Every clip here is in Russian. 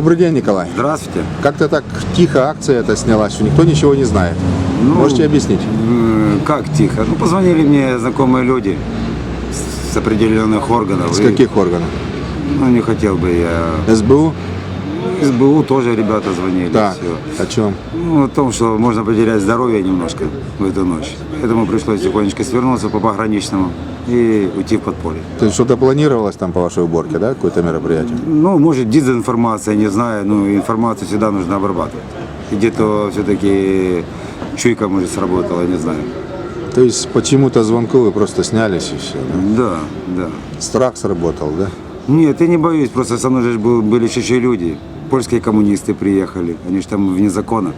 Добрый день, Николай. Здравствуйте. Как-то так тихо акция эта снялась, что никто ничего не знает. Ну, Можете объяснить? Как тихо? Ну, позвонили мне знакомые люди с определенных органов. С каких органов? Ну, не хотел бы я. СБУ? СБУ тоже ребята звонили. Так, всё. о чем? Ну, о том, что можно потерять здоровье немножко в эту ночь. Поэтому пришлось тихонечко свернуться по пограничному и уйти в подполье. То есть что-то планировалось там по вашей уборке, да, какое-то мероприятие? Ну, может, дезинформация, не знаю, но информацию всегда нужно обрабатывать. И где-то все-таки чуйка, может, сработала, не знаю. То есть по чему-то звонку вы просто снялись и все. да? Да, да. Страх сработал, да? Нет, я не боюсь, просто со мной же был- были еще люди. Польские коммунисты приехали, они же там вне закона.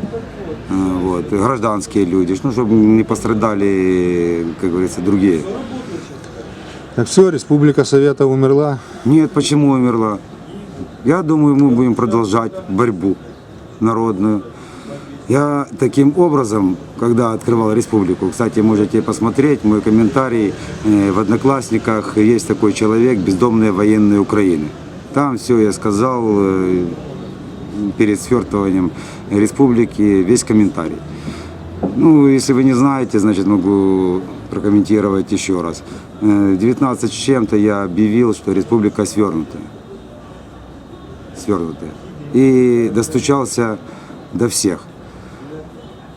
А, Вот, гражданские люди, ну, чтобы не пострадали, как говорится, другие. Так все, Республика Совета умерла. Нет, почему умерла? Я думаю, мы будем продолжать борьбу народную. Я таким образом, когда открывал республику, кстати, можете посмотреть мой комментарий э, в Одноклассниках, есть такой человек «Бездомные военные Украины». Там все я сказал э, перед свертыванием республики, весь комментарий. Ну, если вы не знаете, значит, могу прокомментировать еще раз. Э, В 19 с чем-то я объявил, что республика свернутая. Свернутая. И достучался до всех.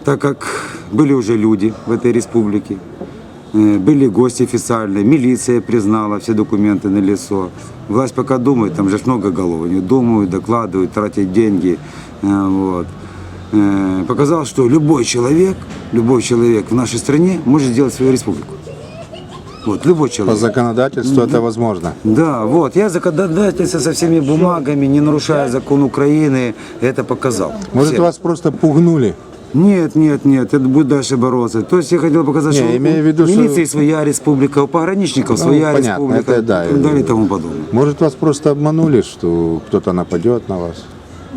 Так как были уже люди в этой республике, э, были гости официальные, милиция признала все документы на лицо. Власть пока думает, там же много голов, они думают, докладывают, тратят деньги. э, Вот. Э, Показал, что любой человек, любой человек в нашей стране может сделать свою республику. Вот, любой По человек. законодательству это возможно. Да, вот, я законодательство со всеми бумагами, не нарушая закон Украины, это показал. Может, Всем. вас просто пугнули? Нет, нет, нет, это будет дальше бороться. То есть я хотел показать, Не, что имею в виду, у что- милиции своя республика, у пограничников своя понятно, республика это да. и так далее и тому подобное. Может, вас просто обманули, что кто-то нападет на вас?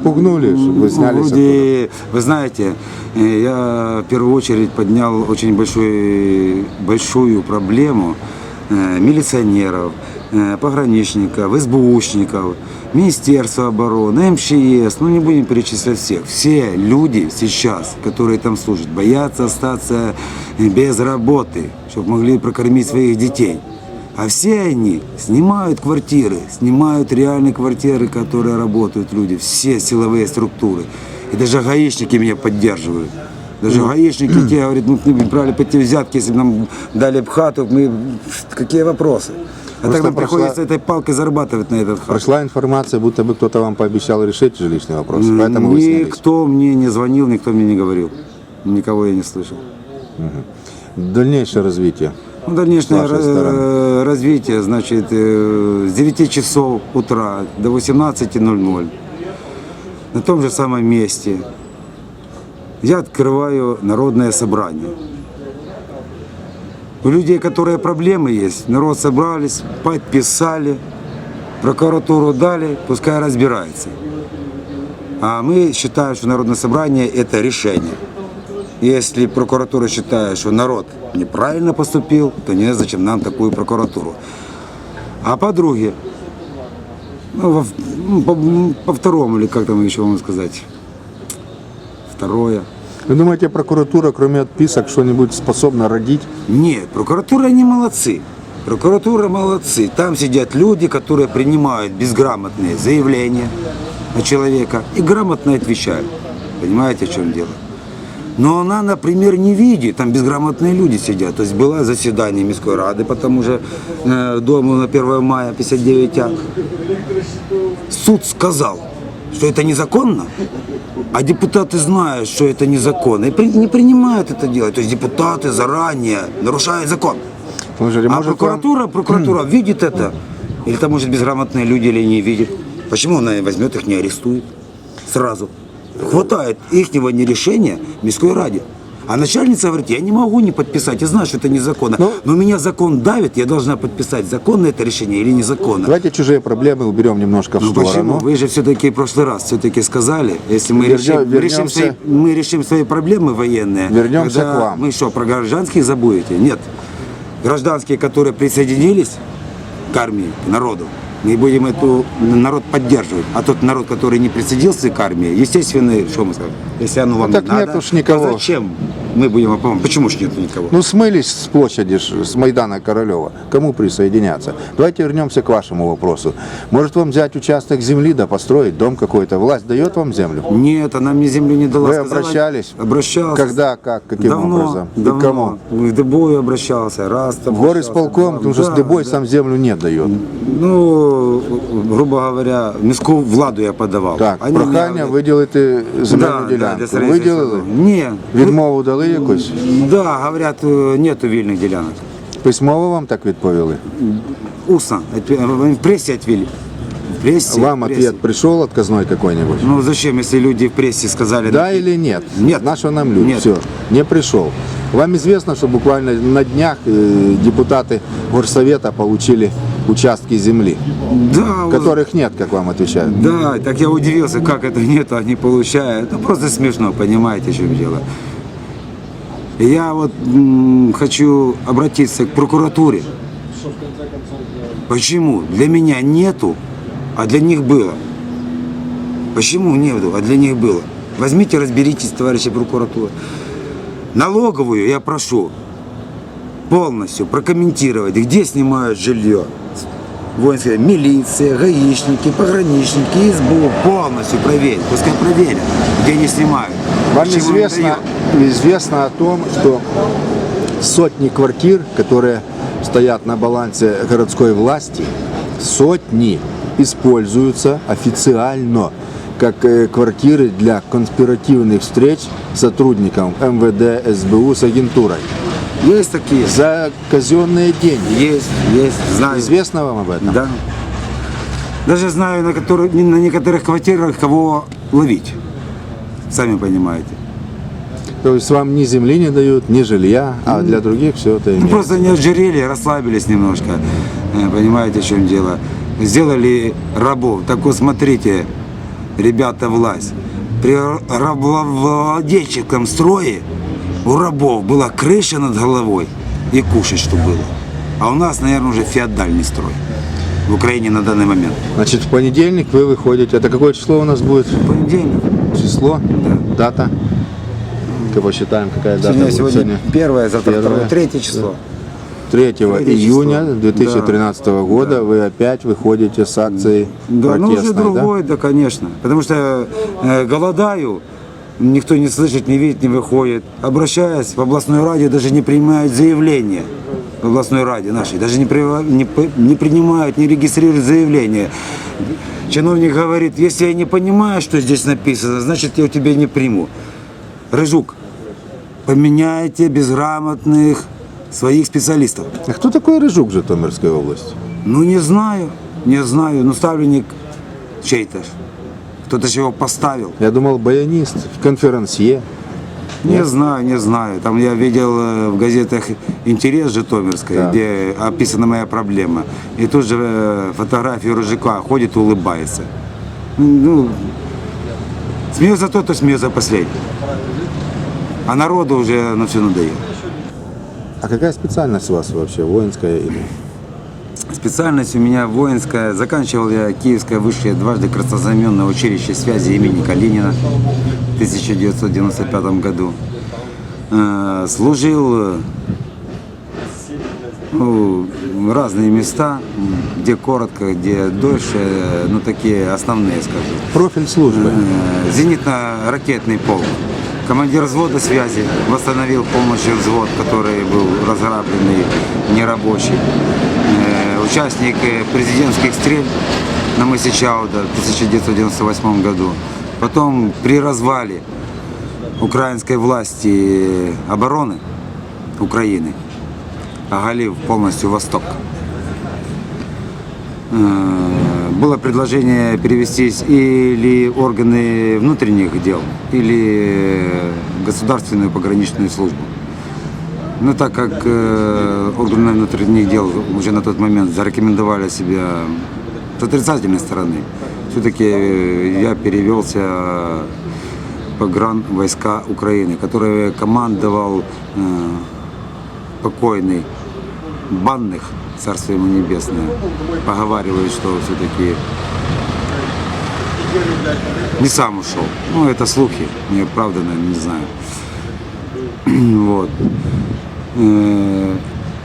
Пугнули, чтобы вы оттуда? Вроде, вы знаете, э, я в первую очередь поднял очень большой, большую проблему э, милиционеров, э, пограничников, СБУшников, Министерства обороны, МЧС, ну не будем перечислять всех. Все люди сейчас, которые там служат, боятся остаться без работы, чтобы могли прокормить своих детей. А все они снимают квартиры, снимают реальные квартиры, которые работают люди, все силовые структуры. И даже гаишники меня поддерживают. Даже гаишники те говорят, ну мы бы брали по те взятки, если бы нам дали бы хату, мы какие вопросы? А тогда прошла- приходится этой палкой зарабатывать на этот хат. Прошла информация, будто бы кто-то вам пообещал решить жилищный вопрос, поэтому. Никто мне не звонил, никто мне не говорил. Никого я не слышал. Дальнейшее развитие. Ну, дальнейшее С вашей ра- стороны. развитие, значит, э, с 9 часов утра до 18.00 на том же самом месте я открываю народное собрание. У людей, которые проблемы есть, народ собрались, подписали, прокуратуру дали, пускай разбирается. А мы считаем, что народное собрание – это решение. Если прокуратура считает, что народ неправильно поступил, то не зачем нам такую прокуратуру. А по-друге, ну, ну, по, по второму, или как там еще вам сказать, второе. Вы думаете, прокуратура, кроме отписок, что-нибудь способна родить? Нет, прокуратура они молодцы. Прокуратура молодцы. Там сидят люди, которые принимают безграмотные заявления на человека и грамотно отвечают. Понимаете, в чем дело? Но она, например, не видит, там безграмотные люди сидят. То есть было заседание Мирской Рады по тому же э, дому на 1 мая 59А. Суд сказал, что это незаконно, а депутаты знают, что это незаконно, и не принимают это делать. То есть депутаты заранее нарушают закон. Слушайте, А может, прокуратура, прокуратура видит это. Или там, может, безграмотные люди или не видят. Почему она возьмет их, не арестует сразу? Хватает ихнего нерешения в Мирской Раде. А начальница говорит, я не могу не подписать, я знаю, что это незаконно. Ну- но меня закон давит, я должна подписать, законно это решение или незаконно. Давайте чужие проблемы уберем немножко в Ну почему? сторону. Вы же все-таки в прошлый раз все-таки сказали, если мы, Вернем- решим, решим вернемся. свои, мы решим свои проблемы военные, Вернемся к вам. мы что, про гражданских забудете? Нет. Гражданские, которые присоединились к армии, к народу, Мы будем эту народ поддерживать. А тот народ, который не присоединился к армии, естественно, что мы скажем, если оно вам Ну, так не надо, нет уж никого. то зачем мы будем вам помогать? Почему ж нет никого? Ну, смылись с площади, ж- с Майдана Королева. Кому присоединяться? Давайте вернемся к вашему вопросу. Может вам взять участок земли, да построить дом какой-то? Власть дает вам землю? Нет, она мне землю не дала. Вы Сказала- обращались? Обращался. Когда, как, каким давно, образом? И к Давно. кому? В Дебой обращался, раз там. В горисполком, потому что с Дебой сам землю не дает. Ну, грубо говоря, міську владу я подавав. Так, Они прохання мне- виділити земельну Да, да, для ділянку. строительства. Виділили? Ні. Відмову дали якось? Да, говорят, э, нету вільних ділянок. Письмово вам так відповіли? Устно. Отве- В прессе отвели. В прессе. Вам в прессе. ответ пришел отказной какой-нибудь? Ну зачем, если люди в прессе сказали? Да или нет? Нет. На что нам люди? Нет. Все, не пришел. Вам известно, что буквально на днях э, депутаты горсовета получили участки земли, Да, вот- которых нет, как вам отвечают. Да, так я удивился, как это нет, они получают. Ну, просто смешно, понимаете, в чем дело. Я вот хочу обратиться к прокуратуре. Почему? Для меня нету, а для них было. Почему нету, а для них было? Возьмите, разберитесь, товарищи прокуратура. Налоговую я прошу полностью прокомментировать, где снимают жилье. Воинская милиция, гаишники, пограничники, СБУ полностью проверить. Пускай проверят, где они снимают. Вам не известно, известно о том, что сотни квартир, которые стоят на балансе городской власти, сотни используются официально как э, квартиры для конспиративных встреч сотрудникам МВД, СБУ с агентурой Есть такие. за казенные деньги. Есть, есть, знаю. Известно вам об этом? Да. Даже знаю, на, которых, на некоторых квартирах кого ловить. Сами понимаете. То есть вам ни земли не дают, ни жилья, а для других все это Ну, имеется. просто они отжирели, расслабились немножко. Э, Понимаете, в чем дело? Сделали рабов. Так вот, смотрите, ребята, власть. При рабовладельческом строе у рабов была крыша над головой и кушать, что было. А у нас, наверное, уже феодальный строй в Украине на данный момент. Значит, в понедельник вы выходите. Это какое число у нас будет? Понедельник. Число? Дата? Как посчитаем, какая дата Сегодня, будет сегодня первое, завтра Первое. второе, третье число. 3 Третье июня число. 2013 года вы опять выходите с акцией Да, ну уже протестной, да? другой, да? конечно. Потому что э, голодаю, никто не слышит, не видит, не выходит. Обращаясь в областной радио, даже не принимают заявления. В областной радио нашей даже не, прива- не, не принимают, не регистрируют заявления. Чиновник говорит, если я не понимаю, что здесь написано, значит я у тебя не приму. Рыжук, поменяйте безграмотных своих специалистов. А кто такой Рыжук в Житомирской области? Ну, не знаю, не знаю. Ну, ставленник чей-то. Кто-то же его поставил. Я думал, баянист, конферансье. Не знаю, не знаю. Там я видел э, в газетах «Интерес» Житомирской, Так. где описана моя проблема. И тут же э, фотографию Рыжика ходит и улыбается. Ну, смеется тот, кто смеется последний. А народу уже на все надоело. А какая специальность у вас вообще, воинская или? Специальность у меня воинская. Заканчивал я Киевское высшее дважды краснознаменное училище связи имени Калинина в 1995 году. Э, Служил ну, разные места, где коротко, где дольше, э, ну такие основные, скажем. Профиль службы. Зенитно-ракетный полк. Командир взвода связи восстановил полностью взвод, который был разграбленный, нерабочий. Э, Участник э, президентских стрель на мысе Чауда в 1998 году. Потом при развале украинской власти обороны Украины оголив полностью Восток. Э, Было предложение перевестись или органы внутренних дел, или государственную пограничную службу. Но так как э, органы внутренних дел уже на тот момент зарекомендовали себя с отрицательной стороны, все-таки я перевелся в погран войска Украины, которые командовал э, покойный банных, царство ему небесное, поговаривают, что все-таки не сам ушел. Ну, это слухи, мне правда, наверное, не знаю. Вот. Э,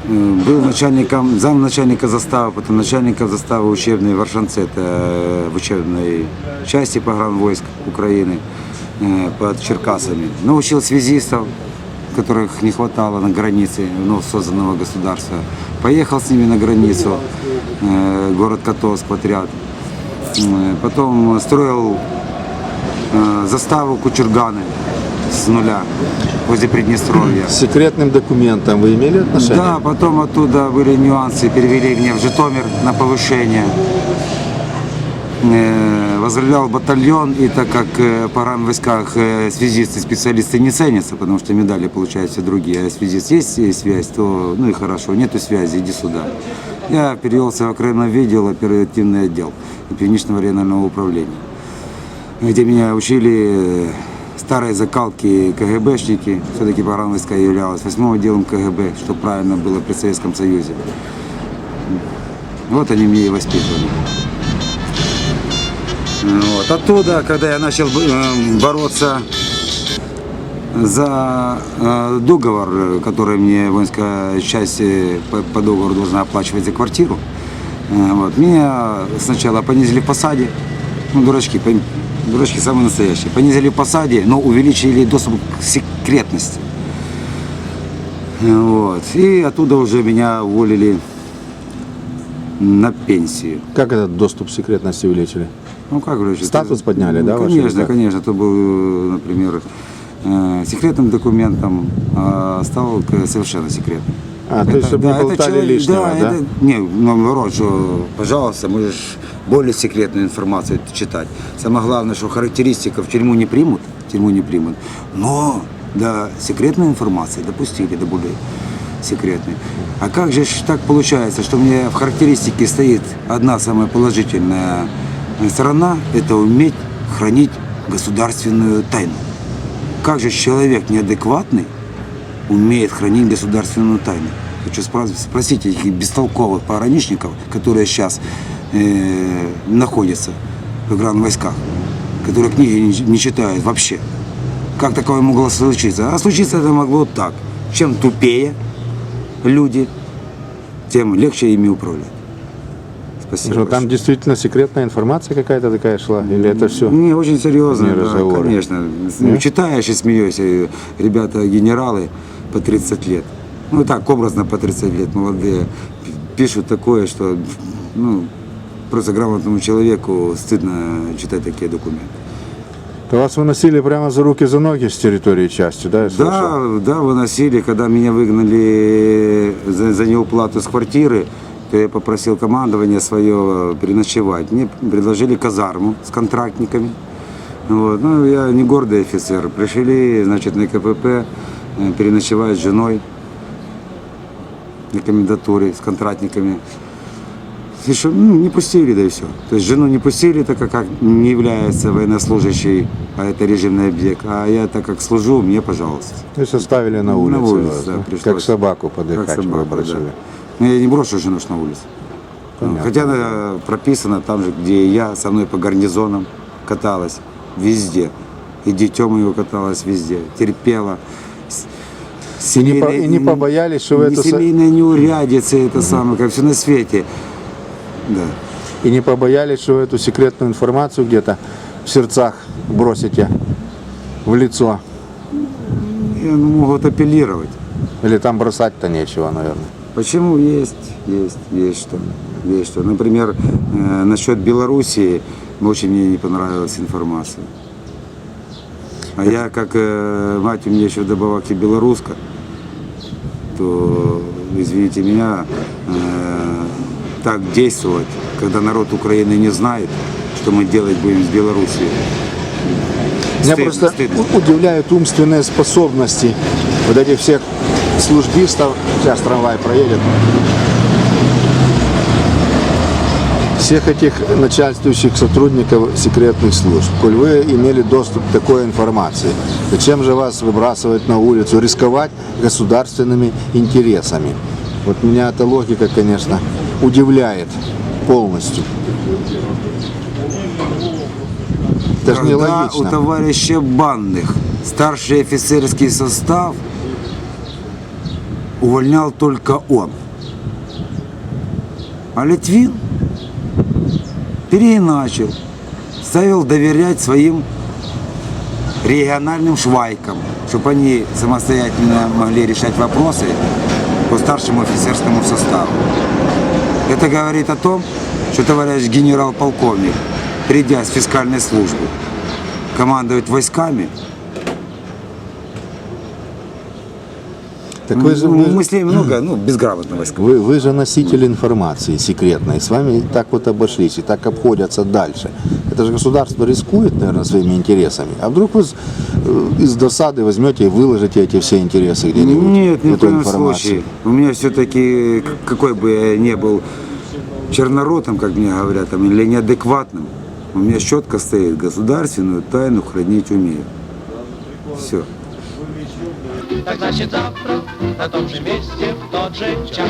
э, Был начальником, замначальника заставы, потом начальником заставы учебной в Аршанце, это э, в учебной части погранвойск Украины э, под Черкасами. Научил связистов, которых не хватало на границе вновь созданного государства. Поехал с ними на границу, э, город Котовск, подряд. Э, Потом строил э, заставу Кучурганы с нуля возле Приднестровья. С секретным документом вы имели отношение? Да, потом оттуда были нюансы, перевели меня в Житомир на повышение. Э, Возглавлял батальон, и так как э, по ран войсках э, связисты, специалисты не ценятся, потому что медали получают все другие, а связист есть связь, то ну и хорошо, нету связи, иди сюда. Я перевелся в окремо видел оперативный отдел пивничного регионального управления, где меня учили старые закалки КГБшники, все-таки Барановская являлась восьмым отделом КГБ, что правильно было при Советском Союзе. Вот они меня и воспитывали. Вот. Оттуда, когда я начал э, бороться за э, договор, который мне воинская часть э, по, договору должна оплачивать за квартиру, вот, меня сначала понизили в посаде, ну, дурачки, дурачки самые настоящие, понизили в посаде, но увеличили доступ к секретности. Вот. И оттуда уже меня уволили на пенсию. Как этот доступ к секретности увеличили? Ну как говоришь? Статус это- подняли, да, Ну, ваш Конечно, результат? конечно. Это был, например, э, секретным документом, а стал совершенно секретным. А, то есть, чтобы не болтали человек- лишнего, да? это- не, наоборот, что, пожалуйста, можешь более секретную информацию читать. Самое главное, что характеристика в тюрьму не примут, в тюрьму не примут, но до секретной информации допустили, до более секретной. А как же так получается, что мне в характеристике стоит одна самая положительная сторона, это уметь хранить государственную тайну. Как же человек неадекватный умеет хранить государственную тайну? Хочу спросить этих бестолковых пограничников, которые сейчас э, находятся в войсках, которые книги не, не читают вообще. Как такое могло случиться? А случиться это могло так. Чем тупее люди, тем легче ими управлять. Спасибо. Что, там большое. действительно секретная информация какая-то такая шла? Или это все? Не, очень серьезно, Не да, разговоры. конечно. Не? Читаешь и смеешься. Ребята, генералы по 30 лет. Ну так, образно по 30 лет, молодые. Пишут такое, что ну, просто грамотному человеку стыдно читать такие документы. То вас выносили прямо за руки, за ноги с территории части, да? Да, да, выносили. Когда меня выгнали за, за неуплату с квартиры, то я попросил командование свое переночевать. Мне предложили казарму с контрактниками. Вот. Ну, я не гордый офицер. Пришли, значит, на КПП э, переночевать с женой на комендатуре с контрактниками. Что, ну, не пустили, да и все. То есть жену не пустили, так как- как не является военнослужащей, а это режимный объект. А я так как служу, мне пожалуйста. То есть оставили на улице, На улице, вас, да, да? как собаку подыхать Как собаку, выбросили. да. Но я не брошу жену ж на улице. Понятно. Хотя она прописана там же, где я, со мной по гарнизонам каталась, везде. И детем его каталась везде, терпела. С- И не и побоялись, что вы это Семейные неурядицы, это самое, как все на свете. Да. И не побоялись, что вы эту секретную информацию где-то в сердцах бросите в лицо? И ну, могут апеллировать. Или там бросать-то нечего, наверное. Почему есть, есть, есть что. Есть что. Например, э, насчет Белоруссии очень мне не понравилась информация. А я, как э, мать у меня еще вдобавок и белоруска, то, извините меня, э, так действовать, когда народ Украины не знает, что мы делать будем с Белоруссией. Меня Стыдно, просто стыдно. удивляют умственные способности вот этих всех службистов. Сейчас трамвай проедет. Всех этих начальствующих сотрудников секретных служб. Коль вы имели доступ к такой информации, зачем же вас выбрасывать на улицу, рисковать государственными интересами? Вот меня эта логика, конечно, удивляет полностью. Это же Когда у нелогично. товарища банных старший офицерский состав увольнял только он. А Литвин переиначил, ставил доверять своим региональным швайкам, чтобы они самостоятельно могли решать вопросы по старшему офицерскому составу. Это говорит о том, что товарищ генерал-полковник, придя с фискальной службы, командует войсками, Так вы же, вы, мыслей много, ну, безграмотно войска. вы, вы же носитель информации секретной. С вами так вот обошлись и так обходятся дальше. Это же государство рискует, наверное, своими интересами. А вдруг вы э, из досады возьмете и выложите эти все интересы где-нибудь? Нет, ни в эту коем случае. У меня все-таки, какой бы я ни был черноротом, как мне говорят, там, или неадекватным, у меня четко стоит, государственную тайну хранить умею. Все. Так значит завтра на том же месте в тот же час.